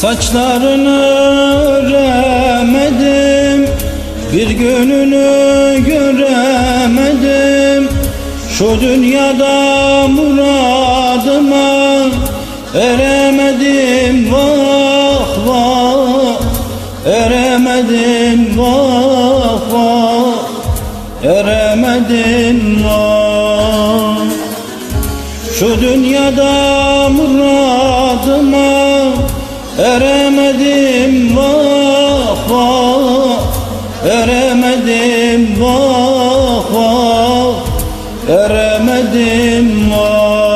Saçlarını öremedim Bir gününü göremedim. Şu dünyada muradıma Eremedim vah vah. Eremedim vah vah. Eremedim vah. Şu dünyada muradıma eremedim vah vah. Eremedim vah vah. Eremedim vah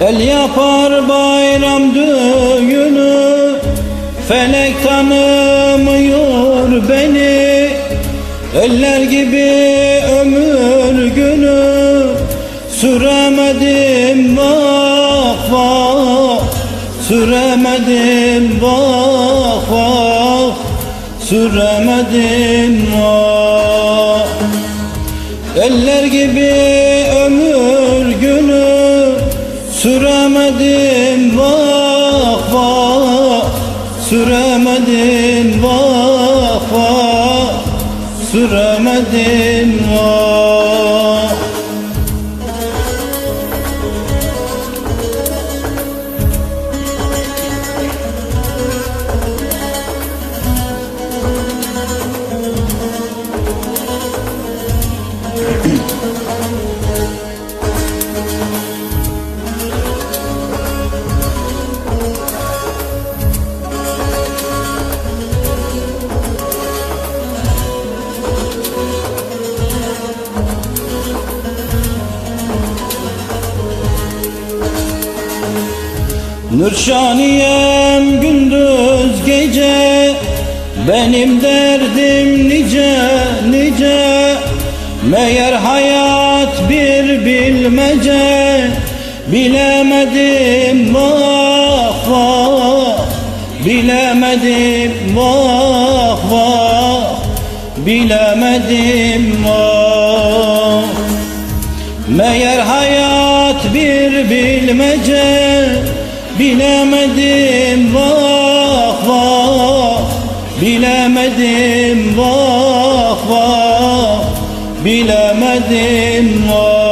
El yapar bayram düğünü Felek tanımıyor beni. Eller gibi ömür günü Süremedim vah vah. Süremedim vah vah Süremedim vah Süremedim vah vah Süremedim vah Nurşaniyem gündüz gece Benim derdim nice nice. Meğer hayat bir bilmece Bilemedim vah vah. Bilemedim vah vah Bilemedim vah. Meğer hayat Bilemedim vah vah. Bilemedim vah vah. Bilemedim vah